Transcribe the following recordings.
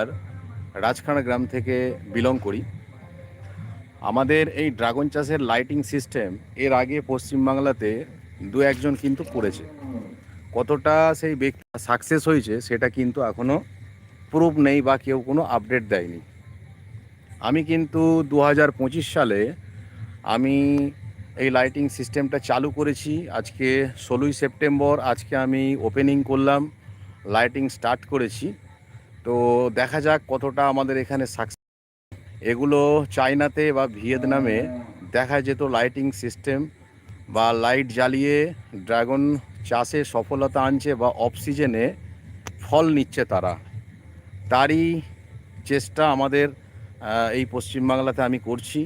আর রাজখানা গ্রাম থেকে বিলং করি। আমাদের এই ড্রাগন চাষের লাইটিং সিস্টেম এর আগে পশ্চিমবাংলাতে দু একজন কিন্তু করেছে। কতটা সেই ব্যক্তি সাকসেস হয়েছে সেটা কিন্তু এখনও প্রুফ নেই বা কেউ কোনো আপডেট দেয়নি। আমি কিন্তু দু হাজার পঁচিশ সালে আমি এই লাইটিং সিস্টেমটা চালু করেছি। আজকে ষোলোই সেপ্টেম্বর, আজকে আমি ওপেনিং করলাম লাইটিং স্টার্ট করেছি। তো দেখা যাক কতটা আমাদের এখানে সাকসেস এগুলো চায়নাতে বা ভিয়েতনামে দেখা যেত লাইটিং সিস্টেম বা লাইট জ্বালিয়ে ড্রাগন চাষে সফলতা আনছে বা অক্সিজেনে ফল নিচ্ছে তারা। তারই চেষ্টা আমাদের এই পশ্চিমবাংলাতে আমি করছি।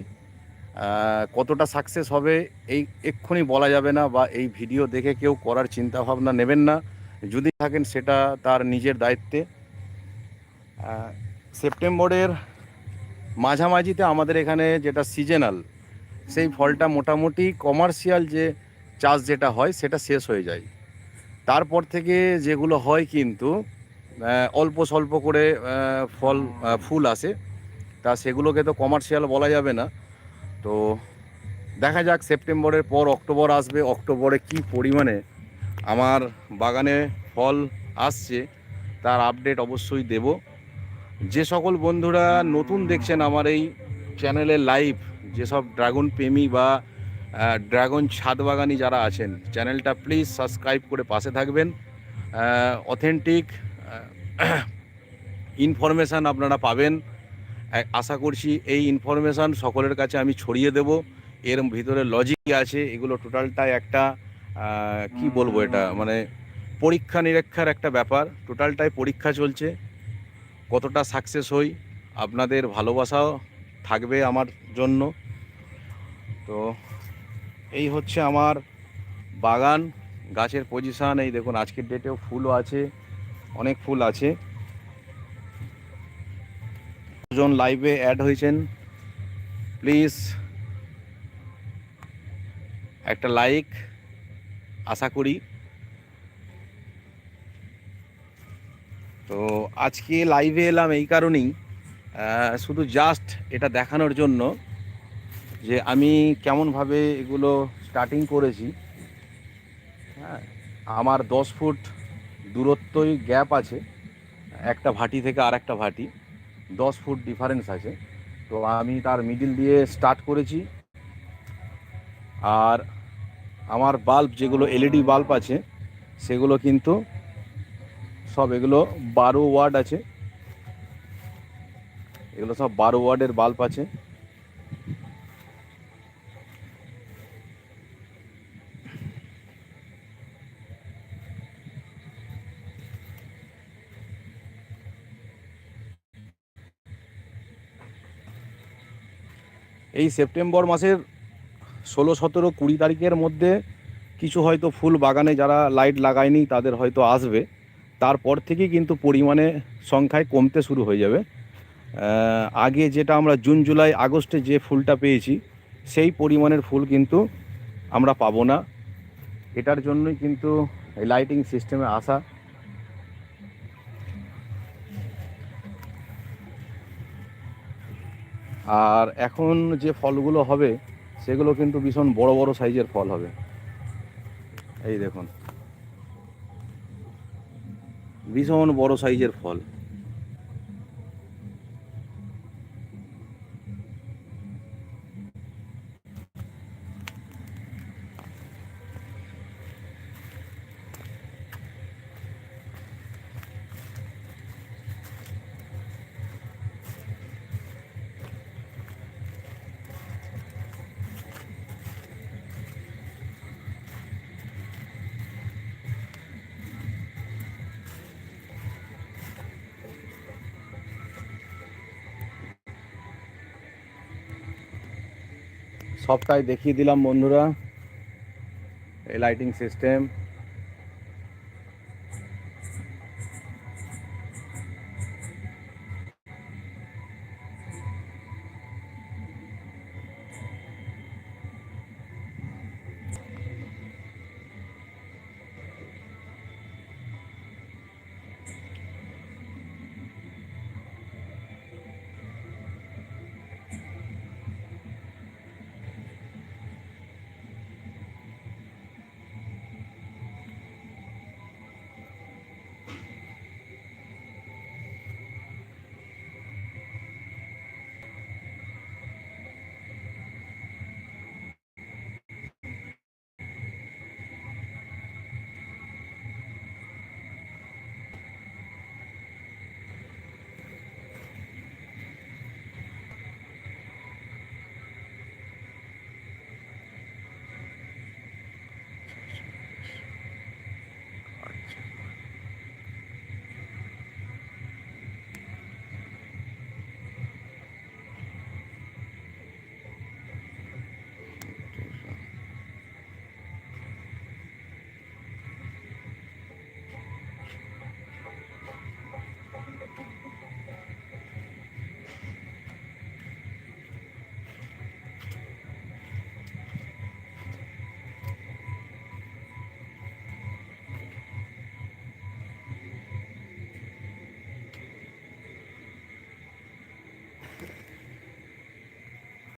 কতটা সাকসেস হবে এই এক্ষুনি বলা যাবে না বা এই ভিডিও দেখে কেউ করার চিন্তা ভাবনা নেবেন না। যদি থাকেন সেটা তার নিজের দায়িত্বে। সেপ্টেম্বরের মাঝামাঝিতে আমাদের এখানে যেটা সিজনাল, সেই ফলটা মোটামুটি কমার্শিয়াল যে চাষ যেটা হয়, সেটা শেষ হয়ে যায়। তারপর থেকে যেগুলো হয় কিন্তু অল্প স্বল্প করে ফল ফুল আসে। তা সেগুলোকে তো কমার্শিয়াল বলা যাবে না। তো দেখা যাক সেপ্টেম্বরের পর অক্টোবর আসবে, অক্টোবরে কি পরিমাণে আমার বাগানে ফল আসছে, তার আপডেট অবশ্যই দেব। যে সকল বন্ধুরা নতুন দেখছেন আমার এই চ্যানেলে লাইভ যেসব ড্রাগন প্রেমী বা ড্রাগন ছাদ বাগানি যারা আছেন চ্যানেলটা প্লিজ সাবস্ক্রাইব করে পাশে থাকবেন। অথেন্টিক ইনফরমেশান আপনারা পাবেন। আশা করছি এই ইনফরমেশান সকলের কাছে আমি ছড়িয়ে দেব। এর ভিতরে লজিক আছে, এগুলো টোটালটাই একটা কি বলব এটা? মানে পরীক্ষা নিরীক্ষার একটা ব্যাপার। টোটালটাই পরীক্ষা চলছে। কতটা সাকসেস হই, আপনাদের ভালোবাসাও থাকবে আমার জন্য। তো এই হচ্ছে আমার বাগান, গাছের পজিশান এই দেখুন আজকের ডেটেও ফুলও আছে, অনেক ফুল আছে। জন লাইভে অ্যাড হয়েছেন। প্লিজ একটা লাইক আশা করি। তো আজকে লাইভে এলাম এই কারণেই শুধু জাস্ট এটা দেখানোর জন্য যে আমি কেমনভাবে এগুলো স্টার্টিং করেছি। হ্যাঁ আমার দশ ফুট দূরত্বই গ্যাপ আছে, একটা ভাটি থেকে আর একটা ভাটি, দশ ফুট ডিফারেন্স আছে। তো আমি তার মিডিল দিয়ে স্টার্ট করেছি। আর আমার বাল্ব যেগুলো এলইডি বাল্ব আছে, সেগুলো কিন্তু সব এগুলো বারো ওয়ার্ড আছে। এগুলো সব বারো ওয়ার্ডের বাল্ব আছে। এই সেপ্টেম্বর মাসের ষোলো, সতেরো, কুড়ি তারিখের মধ্যে কিছু হয়তো ফুল বাগানে যারা লাইট লাগায়নি তাদের হয়তো আসবে। তারপর থেকে কিন্তু পরিমাণে সংখ্যায় কমতে শুরু হয়ে যাবে। আগে যেটা আমরা জুন, জুলাই, আগস্টে যে ফুলটা পেয়েছি, সেই পরিমাণের ফুল কিন্তু আমরা পাবো না। এটার জন্যই কিন্তু লাইটিং সিস্টেমে আসা। আর এখন যে ফলগুলো হবে, সেগুলো কিন্তু ভীষণ বড় বড় সাইজের ফল হবে। এই দেখুন। ভীষণ বড় সাইজের ফল। সবটাই দেখিয়ে দিলাম বন্ধুরা। এই লাইটিং সিস্টেম